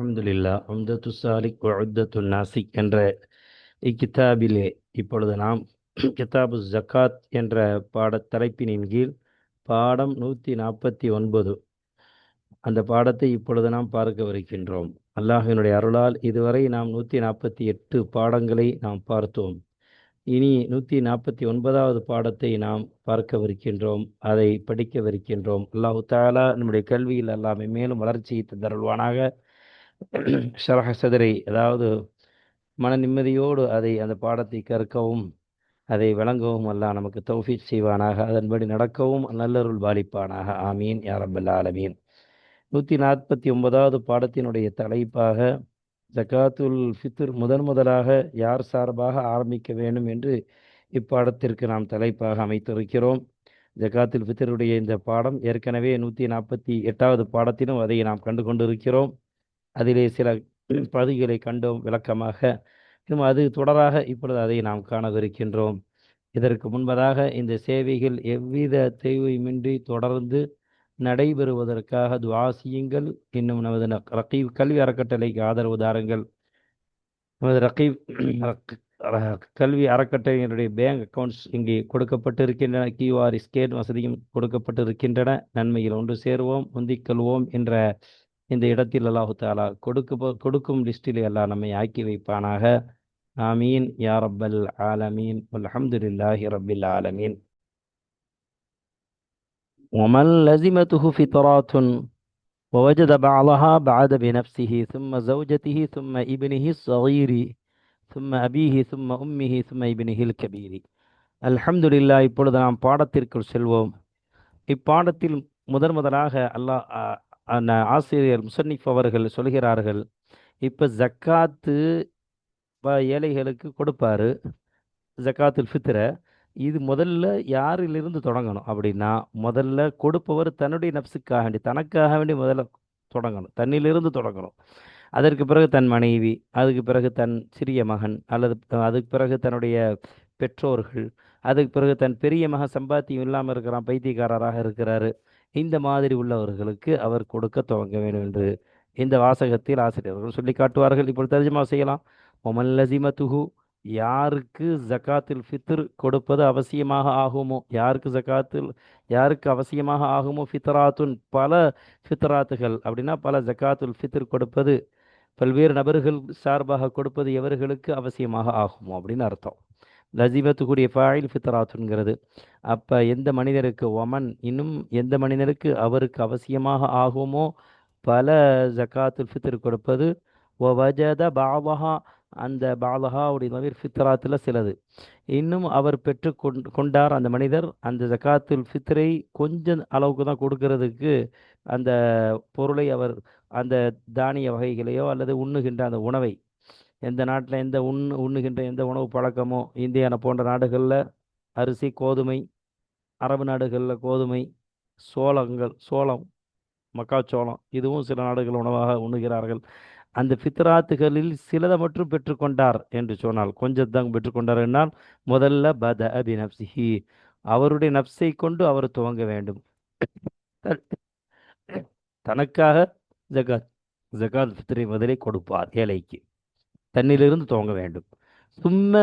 அஹமதுல்லா அம்தத்து Salik உத்தத்து Nashik என்ற இக்கித்தாபிலே இப்பொழுது நாம் கிதாபு ஜக்காத் என்ற பாடத் தலைப்பினின் கீழ் பாடம் நூற்றி நாற்பத்தி ஒன்பது. அந்த பாடத்தை இப்பொழுது நாம் பார்க்கவிருக்கின்றோம் அல்லாஹினுடைய அருளால் இதுவரை நாம் நூற்றி நாற்பத்தி எட்டு பாடங்களை நாம் பார்த்தோம். இனி நூற்றி நாற்பத்தி ஒன்பதாவது பாடத்தை நாம் பார்க்கவிருக்கின்றோம் அதை படிக்கவிருக்கின்றோம் அல்லாஹு தாலா நம்முடைய கல்வியில் எல்லாமே மேலும் வளர்ச்சியை தருள்வானாக ஷரஹ சதுரை அதாவது மன நிம்மதியோடு அதை அந்த பாடத்தை கற்கவும் அதை விளங்கவும் அல்லாஹ் நமக்கு தௌஃபீக் செய்வானாக. அதன்படி நடக்கவும் நல்லருள் பாலிப்பானாக. ஆமீன். யாரபல் ஆலமீன். நூற்றி நாற்பத்தி ஒன்பதாவது பாடத்தினுடைய தலைப்பாக ஜக்காத்துல் ஃபித்ர் முதன் முதலாக யார் சார்பாக ஆரம்பிக்க வேண்டும் என்று இப்பாடத்திற்கு நாம் தலைப்பாக அமைத்திருக்கிறோம். ஜக்காத்துல் ஃபித்ருடைய இந்த பாடம் ஏற்கனவே நூற்றி நாற்பத்தி எட்டாவது பாடத்திலும் அதை நாம் கண்டு கொண்டிருக்கிறோம். அதிலே சில பகுதிகளை கண்டோம் விளக்கமாக. அது தொடராக இப்பொழுது அதை நாம் காணவிருக்கின்றோம். இதற்கு முன்பதாக இந்த சேவைகள் எவ்வித தேவையுமின்றி தொடர்ந்து நடைபெறுவதற்காக துவா செய்யுங்கள். இன்னும் நமது ரகீப் கல்வி அறக்கட்டளைக்கு ஆதரவு தாருங்கள். நமது ரகீப் கல்வி அறக்கட்டளையினுடைய பேங்க் அக்கவுண்ட்ஸ் இங்கே கொடுக்கப்பட்டிருக்கின்றன. கியூஆர் ஸ்கேன் வசதியும் கொடுக்கப்பட்டிருக்கின்றன. நன்மையில் ஒன்று சேருவோம் முந்திக்கொள்வோம் என்ற இந்த இடத்தில் அல்லாஹு தாலா கொடுக்க கொடுக்கும் லிஸ்டில் எல்லாம் நம்மை ஆக்கி வைப்பானாக ஆமீன் யா ரப்பல் ஆலமீன் அல்ஹம்துலில்லாஹி ரப்பில் ஆலமீன் ومن لزمته فطرات ووجد بعضها بعد بنفسه ثم زوجته ثم ابنه الصغير ثم أبيه ثم أمه ثم ابنه الكبير الحمد لله இப்பொழுது நாம் பாடத்திற்குள் செல்வோம் இப்பாடத்தில் முதன் முதலாக அல்லாஹ் ஆசிரியர் முசன்னிஃப் அவர்கள் சொல்கிறார்கள் இப்போ ஜக்காத்து ஏழைகளுக்கு கொடுப்பாரு ஜக்காத்துல் ஃபித்ரை இது முதல்ல யாரிலிருந்து தொடங்கணும் அப்படின்னா முதல்ல கொடுப்பவர் தன்னுடைய நப்சுக்காக வேண்டி தனக்காக வேண்டி முதல்ல தொடங்கணும் தன்னிலிருந்து தொடங்கணும். அதற்கு பிறகு தன் மனைவி அதுக்கு பிறகு தன் சிறிய மகன் அல்லது அதுக்கு பிறகு தன்னுடைய பெற்றோர்கள் அதுக்கு பிறகு தன் பெரிய மகன் சம்பாத்தியம் இல்லாமல் இருக்கிறான் பைத்தியக்காரராக இருக்கிறாரு இந்த மாதிரி உள்ளவர்களுக்கு அவர் கொடுக்க துவங்க வேண்டும் என்று இந்த வாசகத்தில் ஆசிரியர்கள் சொல்லி காட்டுவார்கள். இப்பொழுது தர்ஜமா செய்யலாம். ஒமல் துகு யாருக்கு ஜக்காத்தில் ஃபித்ர் கொடுப்பது அவசியமாக ஆகுமோ? யாருக்கு ஜக்காத்தில் யாருக்கு அவசியமாக ஆகுமோ? ஃபித்ராத்துன் பல ஃபித்ராத்துகள். அப்படின்னா பல ஜக்காத்துல் ஃபித்ர் கொடுப்பது பல்வேறு நபர்கள் சார்பாக கொடுப்பது எவர்களுக்கு அவசியமாக ஆகுமோ அப்படின்னு அர்த்தம். லசிபத்துக்குரிய ஃபாயில் ஃபித்ராத்துங்கிறது. அப்போ எந்த மனிதருக்கு ஒமன் இன்னும் எந்த மனிதருக்கு அவருக்கு அவசியமாக ஆகுமோ பல ஜக்காத்துல் ஃபித்ர் கொடுப்பது ஒ வஜத பாவஹா அந்த பாலஹாவுடைய நவீர் ஃபித்ராத்தில் சிலது. இன்னும் அவர் பெற்று கொண்டார் அந்த மனிதர் அந்த ஜக்காத்துல் ஃபித்ரை கொஞ்சம் அளவுக்கு தான் கொடுக்கறதுக்கு அந்த பொருளை அவர் அந்த தானிய வகைகளையோ அல்லது உண்ணுகின்ற அந்த உணவை எந்த நாட்டில் எந்த உண் உண்ணுகின்ற எந்த உணவு பழக்கமோ இந்தியானா போன்ற நாடுகளில் அரிசி கோதுமை அரபு நாடுகளில் கோதுமை சோளங்கள் சோளம் மக்காச்சோளம் இதுவும் சில நாடுகள் உணவாக உண்ணுகிறார்கள். அந்த ஃபித்ராத்துகளில் சிலதை மட்டும் பெற்றுக்கொண்டார் என்று சொன்னால் கொஞ்சம் தான் பெற்றுக்கொண்டார் என்னால் முதல்ல பத அபி நப்சிஹி அவருடைய நப்சை கொண்டு அவர் துவங்க வேண்டும். தனக்காக ஜகாத் ஜகாத் ஃபித்ரை முதலே கொடுப்பார் ஏழைக்கு. தன்னிலிருந்து துவங்க வேண்டும். சும்ம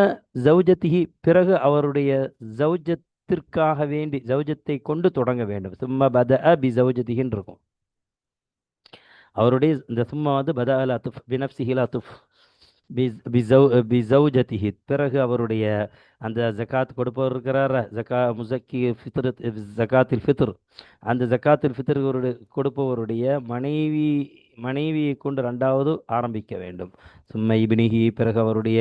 ஜௌஜத்திகி பிறகு அவருடைய ஜவுஜத்திற்காக வேண்டி ஜௌஜத்தை கொண்டு தொடங்க வேண்டும். சும்ம பத பி ஜவுஜத்திகின்னு இருக்கும். அவருடைய இந்த சும்மா வந்து பத அல் அத்துஃப் பினப்சிஹில் அத்துஃப் பிசௌஜத்திஹி பிறகு அவருடைய அந்த ஜக்காத் கொடுப்பவர் இருக்கிறார. ஜக்கா முசக்கி ஃபித்ரு ஜக்காத்தில் ஃபித்ர். அந்த ஜக்காத்தில் ஃபித்ர் கொடுப்பவருடைய மனைவி மனைவியை கொண்டு ரெண்டாவது ஆரம்பிக்க வேண்டும். சும்ம இபினிகி பிறகு அவருடைய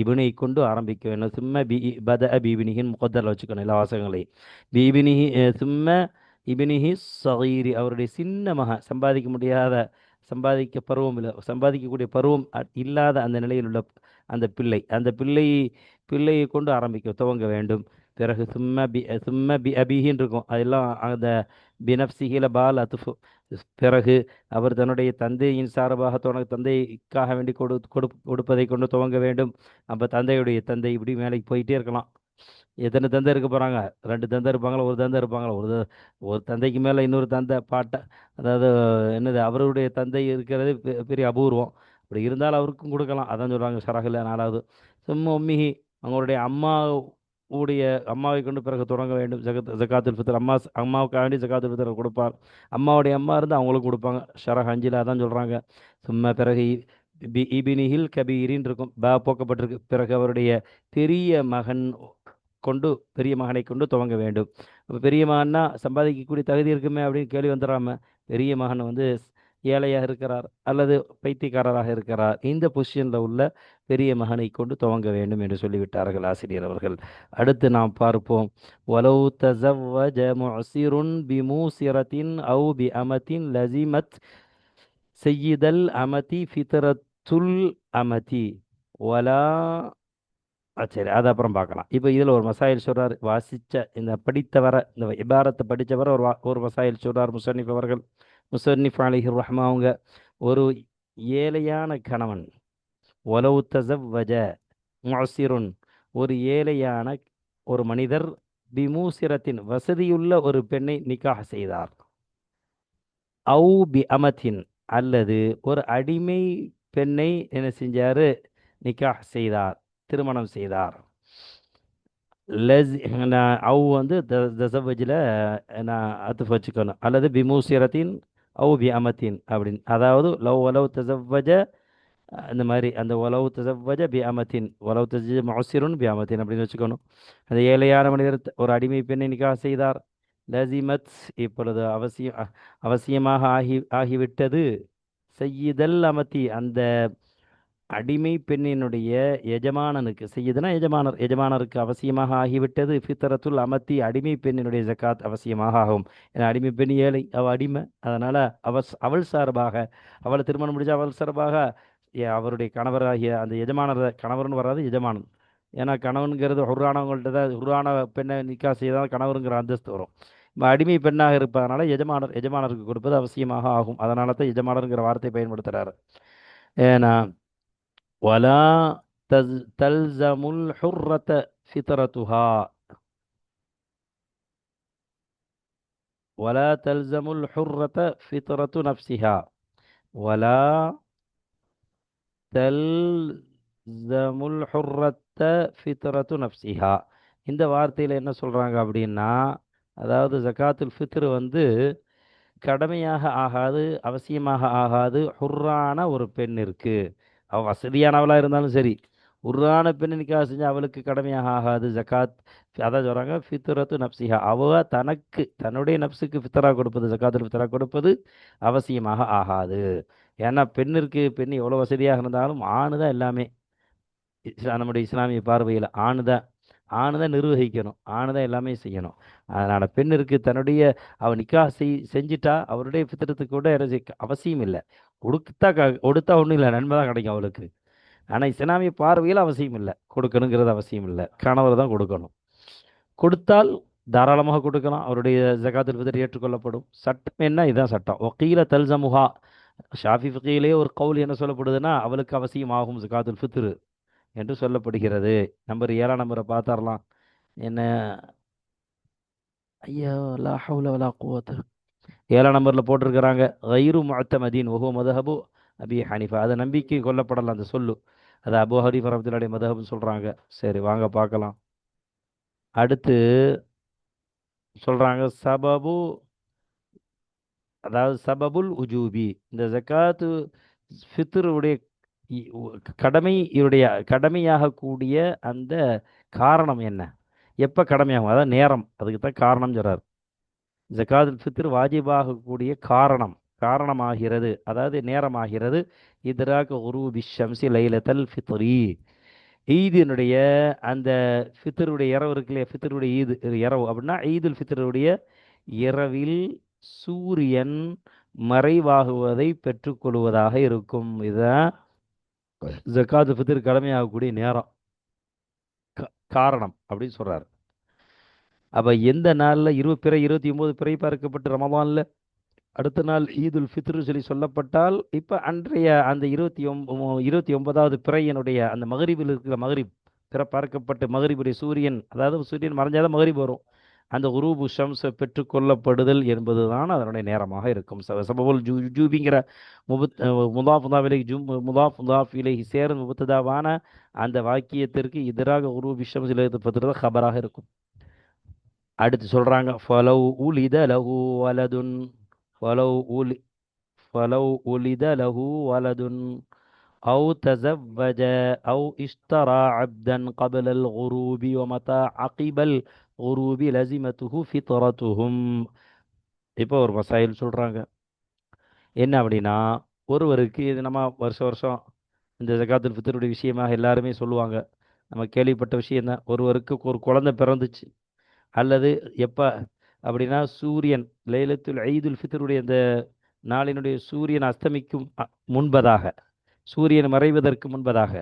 இபினை கொண்டு ஆரம்பிக்க வேண்டும். சும்ம பி பத பீபினிகின் முகத்தரில் வச்சுக்கணும் எல்லா வாசகங்களை பீபினிகி சும்ம இபினிஹி சகீரி அவருடைய சின்ன மக சம்பாதிக்க முடியாத சம்பாதிக்க பருவம் இல்லை சம்பாதிக்கக்கூடிய பருவம் இல்லாத அந்த நிலையில் உள்ள அந்த பிள்ளை. அந்த பிள்ளை பிள்ளையை கொண்டு ஆரம்பிக்க துவங்க வேண்டும். பிறகு சும்ம பி சும்ம பி அபிஹின்னு இருக்கும். அதெல்லாம் அந்த பினப்சிகில பால் அத்துஃபு. பிறகு அவர் தன்னுடைய தந்தையின் சார்பாக தனக்கு தந்தைக்காக வேண்டி கொடு கொடு கொடுப்பதை கொண்டு துவங்க வேண்டும். அப்போ தந்தையுடைய தந்தை இப்படி மேலே போயிட்டே இருக்கலாம். எத்தனை தந்தை இருக்க போகிறாங்க ரெண்டு தந்தை இருப்பாங்களா? ஒரு தந்தை இருப்பாங்களா? ஒரு த- ஒரு தந்தைக்கு மேலே இன்னொரு தந்தை பாட்டை அதாவது என்னது அவருடைய தந்தை இருக்கிறது பெரிய அபூர்வம். அப்படி இருந்தாலும் அவருக்கும் கொடுக்கலாம். அதான் சொல்கிறாங்க சரகில் நாலாவது. சும்மா உம்மிஹி அவங்களுடைய அம்மா உடைய அம்மாவை கொண்டு பிறகு தொடங்க வேண்டும். ஜகத் ஜகாத்துல் ஃபித்தர் அம்மா அம்மாவுக்காக வேண்டி ஜகாத்துல் ஃபித்தர் கொடுப்பார். அம்மாவுடைய அம்மா இருந்து அவங்களுக்கு கொடுப்பாங்க. ஷரஹ் அஞ்சிலா அதான் சொல்கிறாங்க சும்மா பிறகு பி இபினிஹில் கபீரின் இருக்கும். பா போக்கப்பட்டிருக்கு. பிறகு அவருடைய பெரிய மகன் கொண்டு பெரிய மகனை கொண்டு துவங்க வேண்டும். இப்போ பெரிய மகன்னா சம்பாதிக்கக்கூடிய தகுதி இருக்குமே அப்படின்னு கேள்வி வந்துடாம பெரிய மகன் வந்து ஏழையாக இருக்கிறார் அல்லது பைத்தியக்காரராக இருக்கிறார். இந்த பொசிஷனில் உள்ள பெரிய மகனை கொண்டு துவங்க வேண்டும் என்று சொல்லிவிட்டார்கள் ஆசிரியர் அவர்கள். அடுத்து நாம் பார்ப்போம். வலவு தஸவ்வஜ பி பிமூசிரத்தின் அவு பி அமத்தின் லசிமத் செய்யிதல் அமதி ஃபித்ரத்துல் அமதி. வலா சரி அது அப்புறம் பார்க்கலாம். இப்போ இதில் ஒரு மசாயில் சொல்கிறார் வாசித்த இந்த படித்தவரை இந்த இபாரத்தை படித்தவரை ஒரு வா- ஒரு மசாயில் சொல்கிறார் முசன்னிப் அவர்கள். முசன்னிஃப் அலிஹிர் ரஹ்மா அவங்க ஒரு ஏழையான கணவன். ஒலவு தசவ்வஜ முஅசிருன் ஒரு ஏழையான ஒரு மனிதர் பிமூசிரத்தின் வசதியுள்ள ஒரு பெண்ணை நிக்காக செய்தார். அவு பி அமத்தின் அல்லது ஒரு அடிமை பெண்ணை என்ன செஞ்சாரு? நிக்காக செய்தார் திருமணம் செய்தார். லஸ் நான் அவு வந்து த- தசவஜில் நான் அத்து வச்சுக்கணும் அல்லது பிமூசிரத்தின் அவு பி அமத்தின் அப்படின்னு. அதாவது லவ் ஒலவ் தசவ்வஜ அந்த மாதிரி அந்த உலவு தசவ்வஜ பி அமத்தின் உலவு தஜ மொசிருன் பி அமத்தின் அப்படின்னு வச்சுக்கணும். அந்த ஏழையான மனிதர் ஒரு அடிமை பெண்ணை நிக்கா செய்தார். லசிமத் இப்பொழுது அவசியம் அவசியமாக ஆகி ஆகிவிட்டது. செய்யுதல் அமத்தி அந்த அடிமை பெண்ணினுடைய எஜமானனுக்கு செய்யுதுனா எஜமானர் எஜமானருக்கு அவசியமாக ஆகிவிட்டது. ஃபித்தரத்துல் அமர்த்தி அடிமை பெண்ணினுடைய ஜக்காத் அவசியமாக ஆகும். ஏன்னா அடிமை பெண் ஏழை அவள் அடிமை. அதனால் அவ அவள் சார்பாக அவளை திருமணம் முடிஞ்ச அவள் சார்பாக அவருடைய கணவராகிய அந்த எஜமானர் கணவர்னு வராது எஜமானன். ஏன்னா கணவனுங்கிறது ஹுரானவங்கள்ட்ட தான் ஹுரான பெண்ணை நிக்கா செய்தால் கணவருங்கிற அந்தஸ்து வரும். இப்போ அடிமை பெண்ணாக இருப்பதனால எஜமானர் எஜமானருக்கு கொடுப்பது அவசியமாக ஆகும். அதனால தான் எஜமானருங்கிற வார்த்தை பயன்படுத்துகிறாரு ஏன்னா ولا تز تلزم الحرة فطرتها ولا تلزم الحرة فطرة نفسها ولا تلزم الحرة فطرة نفسها இந்த வார்த்தையில் என்ன சொல்கிறாங்க அப்படின்னா அதாவது ஜகாத்துல் ஃபித்ர் வந்து கடமையாக ஆகாது அவசியமாக ஆகாது ஹுர்ரான ஒரு பெண்ணிற்கு அவள் வசதியானவளாக இருந்தாலும் சரி. உருவான பெண் நிக்காஹ் செஞ்சு அவளுக்கு கடமையாக ஆகாது. ஜகாத் அதான் சொல்கிறாங்க ஃபித்ரத்து நப்சிஹா. அவ தனக்கு தன்னுடைய நப்சுக்கு ஃபித்ரா கொடுப்பது ஜகாத்துல் ஃபித்தரா கொடுப்பது அவசியமாக ஆகாது. ஏன்னா பெண்ணிற்கு பெண் எவ்வளோ வசதியாக இருந்தாலும் ஆணு தான் எல்லாமே. நம்முடைய இஸ்லாமிய பார்வையில் ஆணு தான். ஆணு தான் நிர்வகிக்கணும். ஆணு தான் எல்லாமே செய்யணும். அதனால் பெண்ணிற்கு தன்னுடைய அவள் நிக்கா செய் செஞ்சிட்டா அவருடைய ஃபித்திரத்துக்கு கூட அவசியம் இல்லை கொடுத்தா க கொடுத்தா ஒன்றும் இல்லை. நன்மை தான் கிடைக்கும் அவளுக்கு. ஆனால் இஸ்லாமிய பார்வையில் அவசியம் இல்லை. கொடுக்கணுங்கிறது அவசியம் இல்லை. கணவர் தான் கொடுக்கணும். கொடுத்தால் தாராளமாக கொடுக்கலாம். அவருடைய ஜகாத்தில் ஃபித்ர் ஏற்றுக்கொள்ளப்படும். சட்டம் என்ன? இதுதான் சட்டம். ஒக்கீல சமூகா ஷாஃபி ஃபக்கீலே ஒரு கவுல் என்ன சொல்லப்படுதுன்னா அவளுக்கு அவசியமாகும் ஜகாத்துல் ஃபித்ர் என்று சொல்லப்படுகிறது. நம்பர் ஏழாம் நம்பரை பார்த்தாரலாம். என்ன? ஐயா லா ஹவுல வலா கூவத்து ஏழாம் நம்பரில் போட்டிருக்கிறாங்க. கைரு முஅத்தமதீன் ஒஹோ மதஹபு அபி ஹனிஃபா. அதை நம்பிக்கை கொல்லப்படலாம் அந்த சொல்லு. அது அபு ஹரி ரஹ்மத்துல்லாஹி மதஹப்னு சொல்கிறாங்க சரி வாங்க பார்க்கலாம். அடுத்து சொல்கிறாங்க சபபு அதாவது சபபுல் உஜூபி. இந்த ஜக்காத்து ஃபித்ருடைய கடமை இவருடைய கடமையாக கூடிய அந்த காரணம் என்ன? எப்போ கடமையாகும்? அதாவது நேரம். அதுக்கு தான் காரணம் சொல்றார். ஜக்காத்துல் ஃபித்ர் வாஜிபாகக்கூடிய காரணம் காரணமாகிறது. அதாவது நேரமாகிறது. இதராக உருபி ஷம்சி லைலத்தல் ஃபித்ரி ஈதினுடைய அந்த ஃபித்ருடைய இரவு இருக்கு இல்லையா? ஃபித்ருடைய ஈது இரவு. அப்படின்னா ஈதுல் ஃபித்ருடைய இரவில் சூரியன் மறைவாகுவதை பெற்றுக்கொள்வதாக இருக்கும். இதுதான் ஜக்காத்து ஃபித்ர் கடமையாகக்கூடிய நேரம். காரணம் அப்படின்னு சொல்றாரு. அப்போ எந்த நாளில்? இரு பிறை இருபத்தி ஒம்பது பிறை பார்க்கப்பட்டு ரமதான்ல? அடுத்த நாள் ஈதுல் ஃபித்ரு சொல்லி சொல்லப்பட்டால் இப்போ அன்றைய அந்த இருபத்தி ஒம்ப இருபத்தி ஒன்பதாவது பிறையினுடைய அந்த மகரிபில் இருக்கிற மகரிப் பிற பார்க்கப்பட்டு மகரிபுடைய சூரியன் அதாவது சூரியன் மறைஞ்சாதான் மகரிப் வரும். அந்த உருபு ஷம்ஸை பெற்றுக்கொள்ளப்படுதல் என்பது தான் அதனுடைய நேரமாக இருக்கும். ச- சபபுல் ஜூ ஜூபிங்கிற முபத் முதாஃப் முதாஃபிலை ஜூ முதாஃப் முதாஃபிலை சேரும் முபத்ததாவான அந்த வாக்கியத்திற்கு எதிராக உருபு ஷம்ஸில் தான் ஹபராக இருக்கும். அடுத்து சொல்றாங்க ஃபலவ் உலித லஹு வலதுன் ஃபலவ் உலி ஃபலவ் உலித லஹு வலதுன் أو تزوج أو اشترى عبدا قبل الغروب ومتى عقب الغروب لزمته فطرتهم இப்போ ஒரு மசாயில் சொல்றாங்க என்ன அப்படின்னா ஒருவருக்கு இது நம்ம வருஷம் வருஷம் இந்த ஜகாத்துல் ஃபித்ருடைய விஷயமாக எல்லாருமே சொல்லுவாங்க நம்ம கேள்விப்பட்ட விஷயம் தான் ஒருவருக்கு ஒரு குழந்தை பிறந்துச்சு அல்லது எப்போ அப்படின்னா சூரியன் லைலத்துல் ஐதுல் ஃபித்தருடைய அந்த நாளினுடைய சூரியன் அஸ்தமிக்கும் முன்பதாக சூரியன் மறைவதற்கு முன்பதாக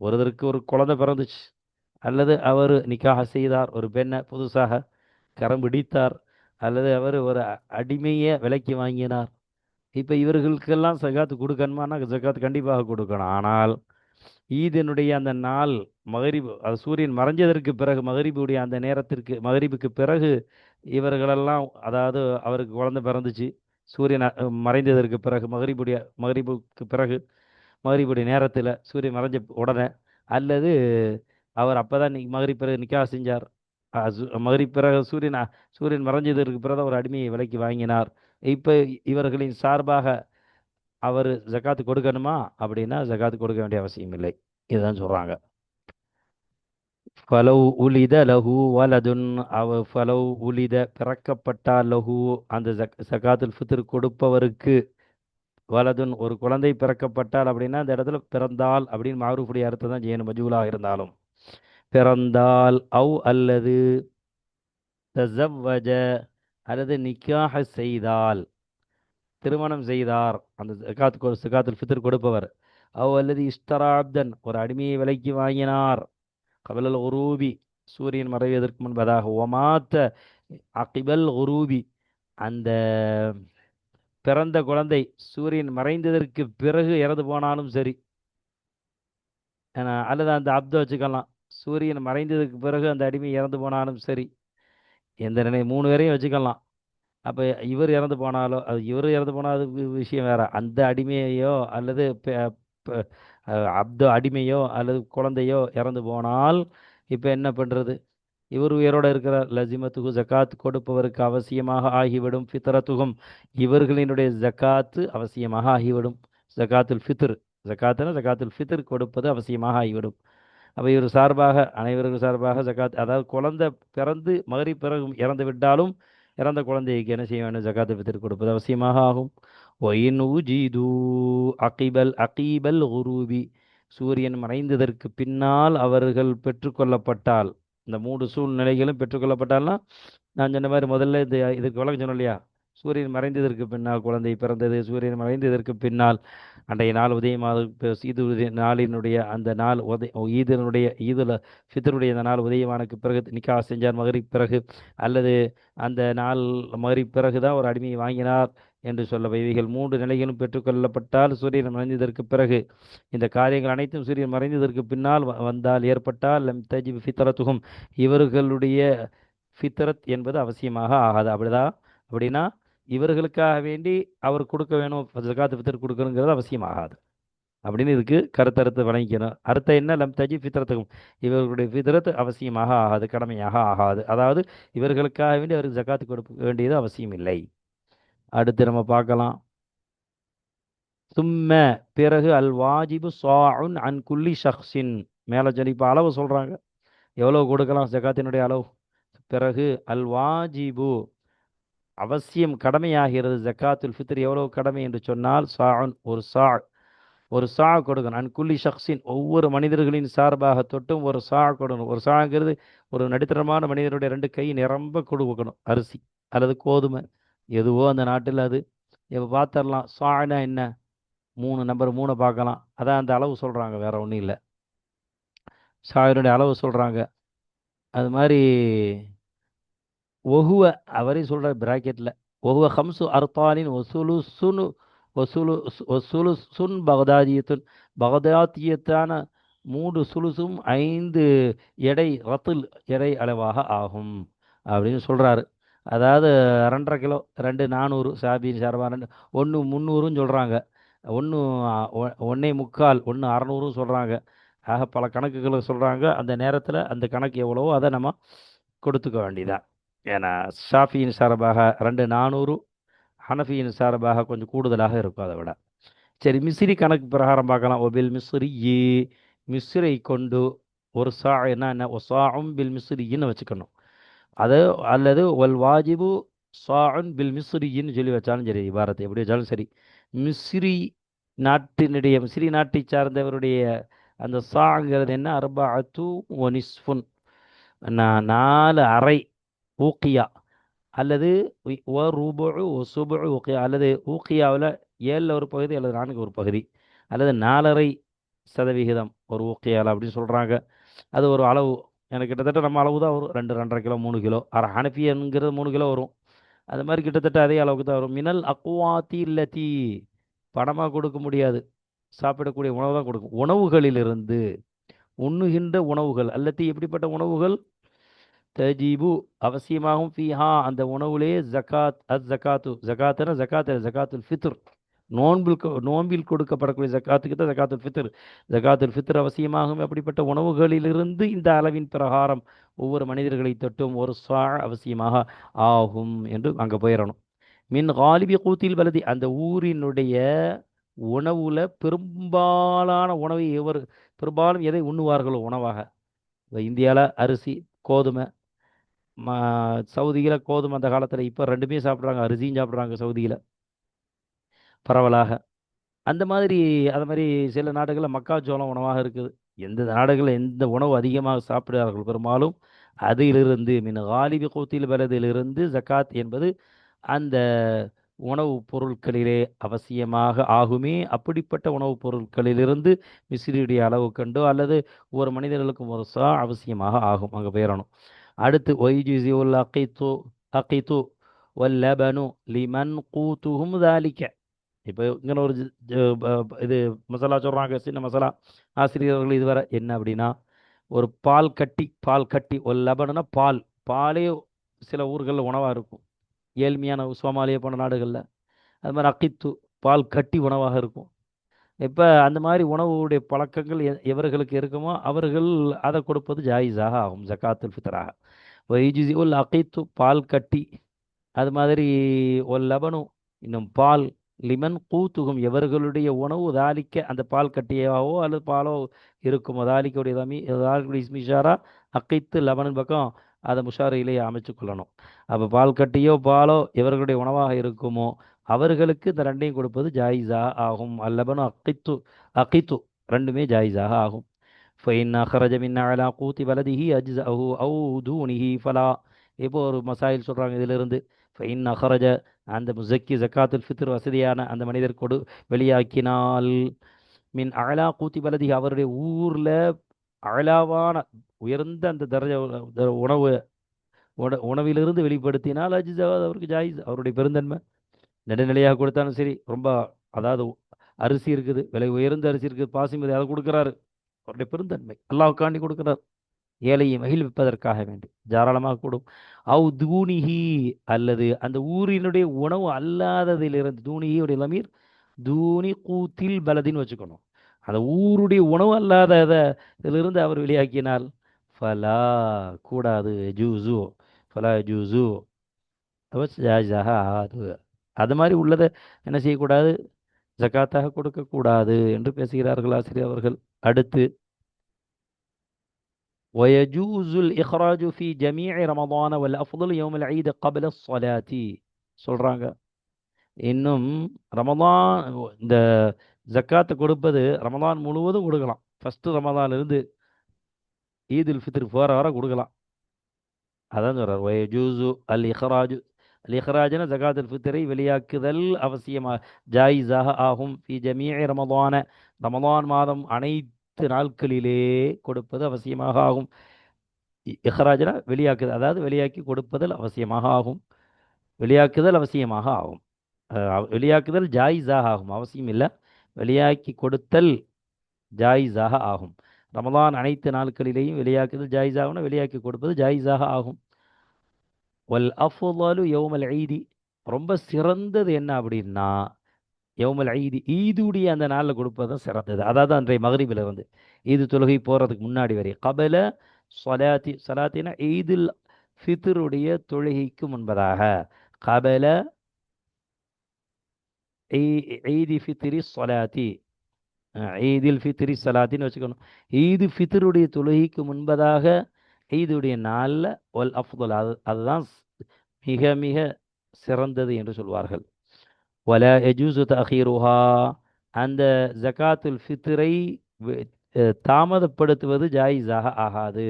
ஒருவருக்கு ஒரு குழந்தை பிறந்துச்சு அல்லது அவர் நிக்காக செய்தார் ஒரு பெண்ணை புதுசாக கரம் பிடித்தார் அல்லது அவர் ஒரு அடிமையை விலைக்கு வாங்கினார். இப்போ இவர்களுக்கெல்லாம் ஜகாத்து கொடுக்கணுமானா ஜகாத் கண்டிப்பாக கொடுக்கணும். ஆனால் ஈதினுடைய அந்த நாள் மகரிபு அது சூரியன் மறைஞ்சதற்கு பிறகு மகரிபுடைய அந்த நேரத்திற்கு மகரிபுக்கு பிறகு இவர்களெல்லாம் அதாவது அவருக்கு குழந்தை பிறந்துச்சு சூரியன் மறைந்ததற்கு பிறகு மகரிபுடைய மகரிபுக்கு பிறகு மகரிபுடைய நேரத்தில் சூரியன் மறைஞ்ச உடனே அல்லது அவர் அப்போ தான் மகரி பிறகு நிக்கா செஞ்சார். மகரி சு- பிறகு சூரியன் சூரியன் மறைஞ்சதற்கு பிறகு ஒரு அடிமையை விலைக்கு வாங்கினார். இப்போ இவர்களின் சார்பாக அவர் ஜகாத்து கொடுக்கணுமா? அப்படின்னா ஜகாத்து கொடுக்க வேண்டிய அவசியம் இல்லை. இதுதான் சொல்றாங்க. ஃபலவ் உலித லஹு வலதுன் அவ ஃபலவ் உலித பிறக்கப்பட்டால் லஹு அந்த ஜக் ஜகாத்துல் ஃபித்ர் கொடுப்பவருக்கு வலதுன் ஒரு குழந்தை பிறக்கப்பட்டால் அப்படின்னா அந்த இடத்துல பிறந்தால் அப்படின்னு மாரூஃபுடைய அர்த்தம் தான் செய்யணும் மஜூலாக இருந்தாலும். பிறந்தால் அவ் அல்லது தஸவ்வஜ அல்லது நிக்காக செய்தால் திருமணம் செய்தார். அந்த ஜக்காத் சுகாத்துல் ஃபித்ர் கொடுப்பவர். அவ் அல்லது இஷ்டரா அப்தன். ஒரு அடிமையை விலைக்கு வாங்கினார். கபிலல் உரூபி. சூரியன் மறைவதற்கு முன்பதாக. ஒமாத்த அகிபல் உரூபி. அந்த பிறந்த குழந்தை சூரியன் மறைந்ததற்கு பிறகு இறந்து போனாலும் சரி. ஏன்னா, அல்லது அந்த அப்த வச்சுக்கலாம். சூரியன் மறைந்ததுக்கு பிறகு அந்த அடிமை இறந்து போனாலும் சரி. எந்த நிலை மூணு பேரையும் வச்சுக்கலாம். அப்போ இவர் இறந்து போனாலோ அது இவர் இறந்து போனால் அது விஷயம் வேறு. அந்த அடிமையையோ அல்லது அப்த அடிமையோ அல்லது குழந்தையோ இறந்து போனால் இப்போ என்ன பண்ணுறது இவர் உயரோடு இருக்கிற லசிமத்துகு ஜக்காத் கொடுப்பவருக்கு அவசியமாக ஆகிவிடும் ஃபித்ரத்துகும் இவர்களினுடைய ஜகாத்து அவசியமாக ஆகிவிடும். ஜக்காத்துல் ஃபித்ர். ஜக்காத்துனா ஜகாத்துல் ஃபித்ர் கொடுப்பது அவசியமாக ஆகிவிடும். அப்போ இவர் சார்பாக அனைவருக்கும் சார்பாக ஜகாத் அதாவது குழந்தை பிறந்து மகரி பிறகும் இறந்து விட்டாலும் இறந்த குழந்தைக்கு என்ன செய்ய வேண்டும்? ஜகாத்து ஃபித்ர் கொடுப்பது அவசியமாக ஆகும். ஒயின் உஜிது அகிபல் அகீபல் உருபி சூரியன் மறைந்ததற்கு பின்னால் அவர்கள் பெற்றுக்கொள்ளப்பட்டால் இந்த மூன்று சூழ்நிலைகளும் பெற்றுக்கொள்ளப்பட்டால்னா நான் சொன்ன மாதிரி முதல்ல இந்த இதுக்கு விளக்கம் சொன்னோம் இல்லையா? சூரியன் மறைந்ததற்கு பின்னால் குழந்தை பிறந்தது சூரியன் மறைந்ததற்கு பின்னால் அன்றைய நாள் உதயமாக இது உதய நாளினுடைய அந்த நாள் உதய ஈதனுடைய ஈதுல ஃபித்தருடைய அந்த நாள் உதயமானுக்கு பிறகு நிக்கா செஞ்சார் மகரி பிறகு அல்லது அந்த நாள் மகரி பிறகு தான் ஒரு அடிமையை வாங்கினார் என்று சொல்ல இவைகள் மூன்று நிலைகளும் பெற்றுக்கொள்ளப்பட்டால் சூரியன் மறைந்ததற்கு பிறகு இந்த காரியங்கள் அனைத்தும் சூரியன் மறைந்ததற்கு பின்னால் வந்தால் ஏற்பட்டால் லம் தஜிப் இவர்களுடைய ஃபித்தரத் என்பது அவசியமாக ஆகாது. அப்படிதான் அப்படின்னா இவர்களுக்காக வேண்டி அவர் கொடுக்க வேணும் ஜகாத் ஃபித்தர் கொடுக்கணுங்கிறது அவசியமாகாது. அப்படின்னு இதுக்கு கருத்தறுத்து வழங்கிக்கணும். அர்த்தம் என்ன? லம் தஜி ஃபித்ரத்துக்கும் இவர்களுடைய ஃபித்ரத்து அவசியமாக ஆகாது கடமையாக ஆகாது. அதாவது இவர்களுக்காக வேண்டி அவருக்கு ஜகாத் கொடுக்க வேண்டியது அவசியம் இல்லை அடுத்து நம்ம பார்க்கலாம். சும்ம பிறகு அல் வாஜிபு சாஉன் அன் குல்லி ஷஹ்ஸின் மேலே சொல்லி இப்போ அளவு சொல்கிறாங்க எவ்வளோ கொடுக்கலாம் ஜகாத்தினுடைய அளவு? பிறகு அல் வாஜிபு அவசியம் கடமையாகிறது. ஜக்காத்துல் ஃபித்ர் எவ்வளோ கடமை என்று சொன்னால் சான் ஒரு சா ஒரு சா கொடுக்கணும். அன்குல்லி ஷக்ஸின் ஒவ்வொரு மனிதர்களின் சார்பாக தொட்டும் ஒரு சா கொடுக்கணும். ஒரு சாங்கிறது ஒரு நடுத்தரமான மனிதனுடைய ரெண்டு கை நிரம்ப கொடுக்கணும் அரிசி அல்லது கோதுமை எதுவோ அந்த நாட்டில் அது. இப்போ பார்த்துடலாம் சானா என்ன? மூணு நம்பர் மூணை பார்க்கலாம். அதான் அந்த அளவு சொல்கிறாங்க வேற ஒன்றும் இல்லை. சாயனுடைய அளவு சொல்கிறாங்க அது மாதிரி ஒஹுவ அவரே சொல்கிற பிராக்கெட்டில் ஒஹுவ ஹம்சு அர்த்தானின் ஒசுலு சுனு ஒசுலு ஒசுலு சுன் பகதாதியத்துன் பகதாத்தியத்தான மூன்று சுலுசும் ஐந்து எடை ரத்தில் எடை அளவாக ஆகும். அப்படின்னு சொல்கிறாரு அதாவது ரெண்டரை கிலோ ரெண்டு நானூறு சாபின் சார்பா ரெண்டு ஒன்று முந்நூறுன்னு சொல்கிறாங்க ஒன்று ஒன்றே முக்கால் ஒன்று அறநூறும் சொல்கிறாங்க ஆக பல கணக்குகளை சொல்கிறாங்க அந்த நேரத்தில் அந்த கணக்கு எவ்வளவோ அதை நம்ம கொடுத்துக்க வேண்டியதான் ஏன்னா ஷாஃபியின் சார்பாக ரெண்டு நானூறு ஹனஃபியின் சார்பாக கொஞ்சம் கூடுதலாக இருக்கும் அதை விட. சரி மிஸ்ரி கணக்கு பிரகாரம் பார்க்கலாம். ஒபில் மிஸ்ரி மிஸ்ரை கொண்டு ஒரு சா என்ன? என்ன ஒசாவும் பில் மிஸ்ரின்னு வச்சுக்கணும். அது அல்லது ஒல் வாஜிபு சான் பில் மிஸ்ரின்னு சொல்லி வச்சாலும் சரி பாரத் எப்படி வச்சாலும் சரி. மிஸ்ரி நாட்டினுடைய மிஸ்ரி நாட்டை சார்ந்தவருடைய அந்த சாங்கிறது என்ன? அர்பாத்து ஒனிஸ்ஃபுன் நாலு அறை ஊக்கியா. அல்லது ஒ ரூபு ஒ சுபு ஊக்கியா. அல்லது ஊக்கியாவில் ஏழில் ஒரு பகுதி அல்லது நான்கு ஒரு பகுதி. அல்லது நாலரை சதவிகிதம் ஒரு ஊக்கியால் அப்படின்னு சொல்கிறாங்க அது ஒரு அளவு. எனக்கு கிட்டத்தட்ட நம்ம அளவு தான் வரும். ரெண்டு ரெண்டரை கிலோ மூணு கிலோ. அரை ஹனஃபியனுங்கிறது மூணு கிலோ வரும். அது மாதிரி கிட்டத்தட்ட அதே அளவுக்கு தான் வரும். மினல் அக்குவாத்தி இல்லத்தி. பணமாக கொடுக்க முடியாது. சாப்பிடக்கூடிய உணவு தான் கொடுக்கும். உணவுகளிலிருந்து உண்ணுகின்ற உணவுகள். அல்லத்தி எப்படிப்பட்ட உணவுகள்? தஜீபு அவசியமாகும் ஃபீஹா அந்த உணவுலே ஜகாத் அத் ஜகாத்து ஜக்காத்துனா ஜக்காத் ஜகாத்துல் ஃபித்ர். நோன்பில் நோன்பில் கொடுக்கப்படக்கூடிய ஜக்காத்துக்கு தான் ஜகாத்துல் ஃபித்ர். ஜக்காத்துல் ஃபித்ர் அவசியமாகும். அப்படிப்பட்ட உணவுகளிலிருந்து இந்த அளவின் பிரகாரம் ஒவ்வொரு மனிதர்களை தொட்டும் ஒரு சா அவசியமாக ஆகும் என்று அங்கே போயிடணும் மின் காலிபி கூத்தில் வலதி அந்த ஊரினுடைய உணவுல பெரும்பாலான உணவை எவர் பெரும்பாலும் எதை உண்ணுவார்களோ உணவாக? இந்தியாவில் அரிசி கோதுமை சவுதியில் கோதுமை அந்த காலத்தில் இப்போ ரெண்டுமே சாப்பிட்றாங்க. அரிசியும் சாப்பிட்றாங்க சவுதியில். பரவலாக. அந்த மாதிரி அது மாதிரி சில நாடுகளில் மக்காச்சோளம் உணவாக இருக்குது. எந்த நாடுகளில் எந்த உணவு அதிகமாக சாப்பிடுகிறார்கள் பெரும்பாலும்? அதிலிருந்து மின் காலிபி கூத்தில் வரதிலிருந்து ஜக்காத் என்பது அந்த உணவுப் பொருட்களிலே அவசியமாக ஆகுமே. அப்படிப்பட்ட உணவுப் பொருட்களிலிருந்து மிஸ்ரியுடைய அளவு கண்டோ அல்லது ஒரு மனிதர்களுக்கும் ஒரு சா அவசியமாக ஆகும். அங்கே போயிடணும் அடுத்து ஒய்ஜிசி உல் அகித்து அகித்து வல்லபனு லிமன் கூத்துகும் தாலிக்க இப்போ இங்கே ஒரு இது மசாலா சொல்கிறாங்க சின்ன மசாலா. ஆசிரியர்கள் இதுவரை என்ன அப்படின்னா ஒரு பால் கட்டி பால் கட்டி ஒரு லபனுனா பால். பாலே சில ஊர்களில் உணவாக இருக்கும். ஏழ்மையான சோமாலிய போன நாடுகளில். அது மாதிரி அக்கித்து பால் கட்டி உணவாக இருக்கும். இப்போ அந்த மாதிரி உணவுடைய பழக்கங்கள் எ- எவர்களுக்கு இருக்குமோ அவர்கள் அதை கொடுப்பது ஜாயிஸாக ஆகும். ஜக்காத்துல் ஃபித்ராக. வைஜிசி உல் அகைத்து பால் கட்டி அது மாதிரி ஒரு லபனு இன்னும் பால் லிமன் கூத்துகும் எவர்களுடைய உணவு தாலிக்க அந்த பால் கட்டியாவோ அல்லது பாலோ இருக்கும் தாலிக்கோடைய தமி தாலிக்குடைய இஸ்மிஷாரா அக்கைத்து லபனன் பக்கம் அதை முஷாரையிலேயே அமைச்சு கொள்ளணும். அப்போ பால் கட்டியோ பாலோ எவர்களுடைய உணவாக இருக்குமோ அவர்களுக்கு இந்த ரெண்டையும் கொடுப்பது ஜாயிஸாக ஆகும். அல்லபனு அக்கைத்து அகைத்து ரெண்டுமே ஜாயிஸாக ஆகும். ஃபைன் அஹரஜ மின் அலா கூத்தி பலதிஹி அஜ்ஸஹு அவு தூனிஹி ஃபலா. இப்போ ஒரு மசாயில் சொல்கிறாங்க இதிலிருந்து. ஃபைன் அஹரஜ அந்த முசக்கி ஜக்காத்துல் ஃபித்ர் வசதியான அந்த மனிதர் கொடு வெளியாக்கினால். மின் அழலா கூத்தி வலதிஹி அவருடைய ஊரில் அழாவான உயர்ந்த அந்த தரஜ உணவு உண உணவிலிருந்து வெளிப்படுத்தினால் அஜிஸ் அவருக்கு ஜாயிஸ் அவருடைய பெருந்தன்மை. நடுநிலையாக கொடுத்தாலும் சரி ரொம்ப அதாவது அரிசி இருக்குது விலை உயர்ந்த அரிசி இருக்குது பாசிமதி அதை கொடுக்குறாரு. அவருடைய பெருந்தன்மை. அல்லாவுக்காண்டி கொடுக்குறார். ஏழையை மகிழ்விப்பதற்காக வேண்டி. தாராளமாக கூடும். அவ் தூணிகி அல்லது அந்த ஊரினுடைய உணவு அல்லாததிலிருந்து தூணிகியுடைய லமீர் தூணி கூத்தில் பலதின்னு வச்சுக்கணும். அந்த ஊருடைய உணவு அல்லாத இதிலிருந்து அவர் வெளியாக்கினால் ஃபலா கூடாது ஜூசு ஃபலா ஜூசு ஜாஜாக ஆகாது அது மாதிரி உள்ளதை என்ன செய்யக்கூடாது ஜக்காத்தாக கொடுக்கக்கூடாது என்று பேசுகிறார்கள் ஆசிரியர் அவர்கள் அடுத்து ويجوز الإخراج في جميع رمضان والأفضل يوم العيد قبل الصلاة சொல்றாங்க இன்னும் ரமதான் இந்த ஜக்காத்தை கொடுப்பது ரமதான் முழுவதும் கொடுக்கலாம் ஃபஸ்ட்டு ரமதான்லேருந்து ஈதுல் ஃபித்ர் போகிற வரை கொடுக்கலாம் அதான் சொல்கிறார் வயஜூசு அல் இஹ்ராஜு லிஹராஜன ஜகாத் ஃபித்தரை வெளியாக்குதல் அவசியமாக ஜாயிஸாக ஆகும் ஃபி ஜமீ ரமதான ரமதான் மாதம் அனைத்து நாட்களிலே கொடுப்பது அவசியமாக ஆகும் இஹராஜன வெளியாக்குதல் அதாவது வெளியாக்கி கொடுப்பதல் அவசியமாக ஆகும் வெளியாக்குதல் அவசியமாக ஆகும் வெளியாக்குதல் ஜாயிஸாக ஆகும் அவசியம் இல்லை வெளியாக்கி கொடுத்தல் ஜாயிஸாக ஆகும் ரமதான் அனைத்து நாட்களிலேயும் வெளியாக்குதல் ஜாயிஸாகணும் வெளியாக்கி கொடுப்பது ஜாயிஸாக ஆகும் வல் அஃபுலு யௌமல் ஐதி ரொம்ப சிறந்தது என்ன அப்படின்னா யௌமல் ஐதி ஈதுடைய அந்த நாளில் கொடுப்பது தான் சிறந்தது. அதாவது அன்றைய மகரிபில் வந்து ஈது தொழுகை போகிறதுக்கு முன்னாடி வரை. கபல சொலாத்தி சொலாத்தினா ஈதுல் ஃபித்ருடைய தொழுகைக்கு முன்பதாக. கபல ஈதி ஃபித்ரி சொலாத்தி ஈதில் ஃபித்ரி சலாத்தின்னு வச்சுக்கணும். ஈது ஃபித்ருடைய தொழுகைக்கு முன்பதாக ஈதுடைய நாளில் ஒல் அஃப்தல் அது அதுதான் மிக மிக சிறந்தது என்று சொல்வார்கள். வல எஜூசு தஹீருஹா அந்த ஜகாத்துல் ஃபித்ரை தாமதப்படுத்துவது ஜாயிஸாக ஆகாது.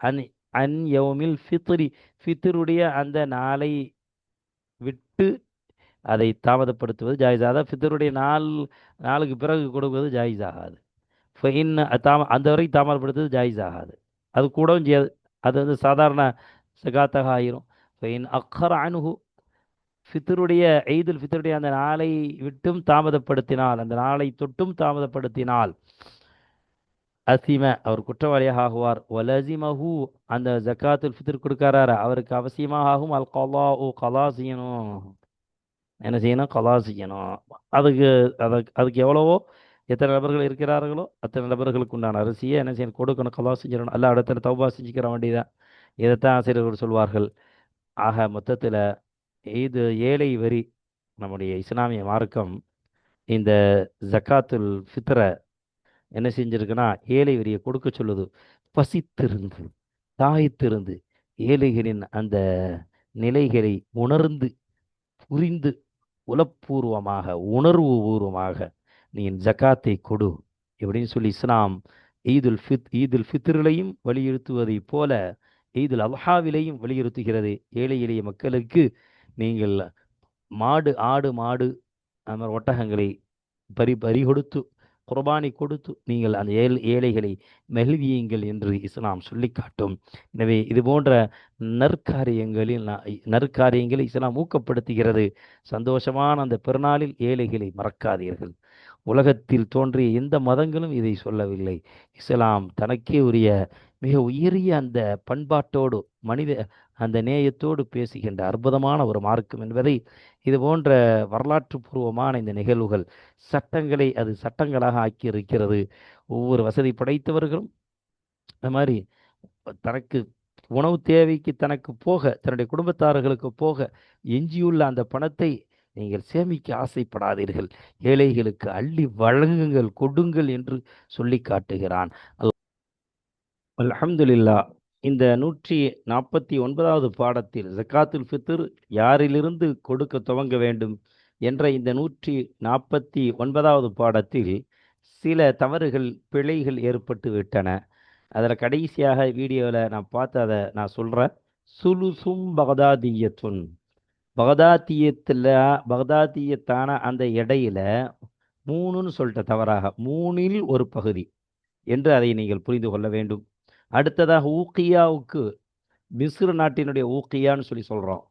அன் அன் யௌமில் ஃபித்ரி ஃபித்ருடைய அந்த நாளை விட்டு அதை தாமதப்படுத்துவது ஜாயிஸ் அதாவது ஃபித்தருடைய நாள் நாளுக்கு பிறகு கொடுப்பது ஜாயிஸ் ஆகாது ஃபைன் தாம அந்த வரைக்கும் தாமதப்படுத்துவது ஜாயிஸ் ஆகாது அது கூடவும் செய்யாது. அது வந்து சாதாரண சகாத்தாக ஆயிரும். ஃபைன் அக்கர் அணுகு ஃபித்தருடைய எய்துல் ஃபித்தருடைய அந்த நாளை விட்டும் தாமதப்படுத்தினால் அந்த நாளை தொட்டும் தாமதப்படுத்தினால் அசிம அவர் குற்றவாளியாக ஆகுவார். வலசிமஹு அந்த ஜக்காத்துல் ஃபித்ர் கொடுக்காரார அவருக்கு அவசியமாக ஆகும். அல் கலா ஓ கலா செய்யணும். என்ன செய்யணும்? கலா செய்யணும். அதுக்கு அதுக்கு அதுக்கு எவ்வளவோ எத்தனை நபர்கள் இருக்கிறார்களோ அத்தனை நபர்களுக்கு உண்டான அரிசியை என்ன செய்யணும்? கொடுக்கணும் கலா செஞ்சிடணும். எல்லா இடத்துல தௌபா செஞ்சுக்கிற வேண்டிதான் இதைத்தான் ஆசிரியர்கள் சொல்வார்கள். ஆக மொத்தத்தில் இது ஏழை வரி நம்முடைய இஸ்லாமிய மார்க்கம் இந்த ஜக்காத்துல் ஃபித்ரை என்ன செஞ்சிருக்குன்னா ஏழை வரியை கொடுக்க சொல்லுது. பசித்திருந்து தாய்த்திருந்து ஏழைகளின் அந்த நிலைகளை உணர்ந்து புரிந்து உளப்பூர்வமாக உணர்வு பூர்வமாக நீ என் ஜக்காத்தை கொடு. எப்படின்னு சொல்லி இஸ்லாம் ஈதுல் ஃபித் ஈதுல் ஃபித்ரிலையும் வலியுறுத்துவதைப் போல ஈதுல் அல்ஹாவிலையும் வலியுறுத்துகிறது. ஏழை எளிய மக்களுக்கு நீங்கள் மாடு ஆடு மாடு அந்த மாதிரி ஒட்டகங்களை பறி பறி கொடுத்து குர்பானி கொடுத்து நீங்கள் அந்த ஏழை ஏழைகளை மகிழ்வியுங்கள் என்று இஸ்லாம் சொல்லி காட்டும் எனவே இது போன்ற நற்காரியங்களில் நற்காரியங்களை இஸ்லாம் ஊக்கப்படுத்துகிறது. சந்தோஷமான அந்த பெருநாளில் ஏழைகளை மறக்காதீர்கள். உலகத்தில் தோன்றிய எந்த மதங்களும் இதை சொல்லவில்லை. இஸ்லாம் தனக்கே உரிய மிக உயரிய அந்த பண்பாட்டோடு மனித அந்த நேயத்தோடு பேசுகின்ற அற்புதமான ஒரு மார்க்கம் என்பதை இது போன்ற வரலாற்று பூர்வமான இந்த நிகழ்வுகள் சட்டங்களை அது சட்டங்களாக ஆக்கி இருக்கிறது ஒவ்வொரு வசதி படைத்தவர்களும் இந்த மாதிரி தனக்கு உணவு தேவைக்கு தனக்கு போக தன்னுடைய குடும்பத்தார்களுக்கு போக எஞ்சியுள்ள அந்த பணத்தை நீங்கள் சேமிக்க ஆசைப்படாதீர்கள். ஏழைகளுக்கு அள்ளி வழங்குங்கள் கொடுங்கள் என்று சொல்லி காட்டுகிறான். அல்ஹம்துலில்லா இந்த நூற்றி நாற்பத்தி ஒன்பதாவது பாடத்தில் ஜக்காத்துல் ஃபித்ர் யாரிலிருந்து கொடுக்க துவங்க வேண்டும் என்ற இந்த நூற்றி நாற்பத்தி ஒன்பதாவது பாடத்தில் சில தவறுகள் பிழைகள் ஏற்பட்டு விட்டன. அதில் கடைசியாக வீடியோவில் நான் பார்த்து அதை நான் சொல்கிறேன் சுலுசும் பகதாதியத்துன். பகதாத்தியத்தில் பகதாத்தியத்தான அந்த இடையில மூணுன்னு சொல்லிட்ட தவறாக. மூணில் ஒரு பகுதி என்று அதை நீங்கள் புரிந்து கொள்ள வேண்டும். அடுத்ததாக ஊக்கியாவுக்கு மிஸ்ர நாட்டினுடைய ஊக்கியான்னு சொல்லி சொல்கிறோம்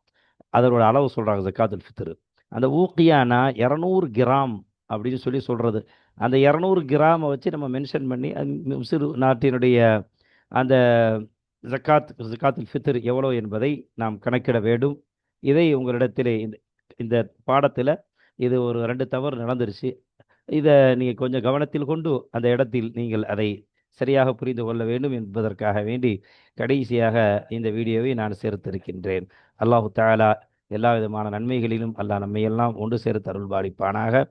அதனோட அளவு சொல்கிறாங்க ஜக்காத்துல் ஃபித்ரு. அந்த ஊக்கியானா இரநூறு கிராம் அப்படின்னு சொல்லி சொல்கிறது அந்த இரநூறு கிராமை வச்சு நம்ம மென்ஷன் பண்ணி மிஸ்ர் நாட்டினுடைய அந்த ஜக்காத் ஜக்காத்துல் ஃபித்ர் எவ்வளோ என்பதை நாம் கணக்கிட வேண்டும். இதை உங்களிடத்திலே இந்த இந்த பாடத்தில் இது ஒரு ரெண்டு தவறு நடந்துருச்சு. இதை நீங்கள் கொஞ்சம் கவனத்தில் கொண்டு அந்த இடத்தில் நீங்கள் அதை சரியாக புரிந்து கொள்ள வேண்டும் என்பதற்காக வேண்டி கடைசியாக இந்த வீடியோவை நான் சேர்த்திருக்கின்றேன். அல்லாஹு தாலா எல்லா விதமான நன்மைகளிலும் அல்லாஹ் நம்மை எல்லாம் ஒன்று சேர்த்து அருள்பாலிப்பானாக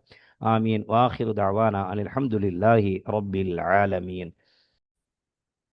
ஆமீன். வாஹிரு தாவானா அனில் அஹமதுல்லாஹி ரொபில் ஆலமீன்.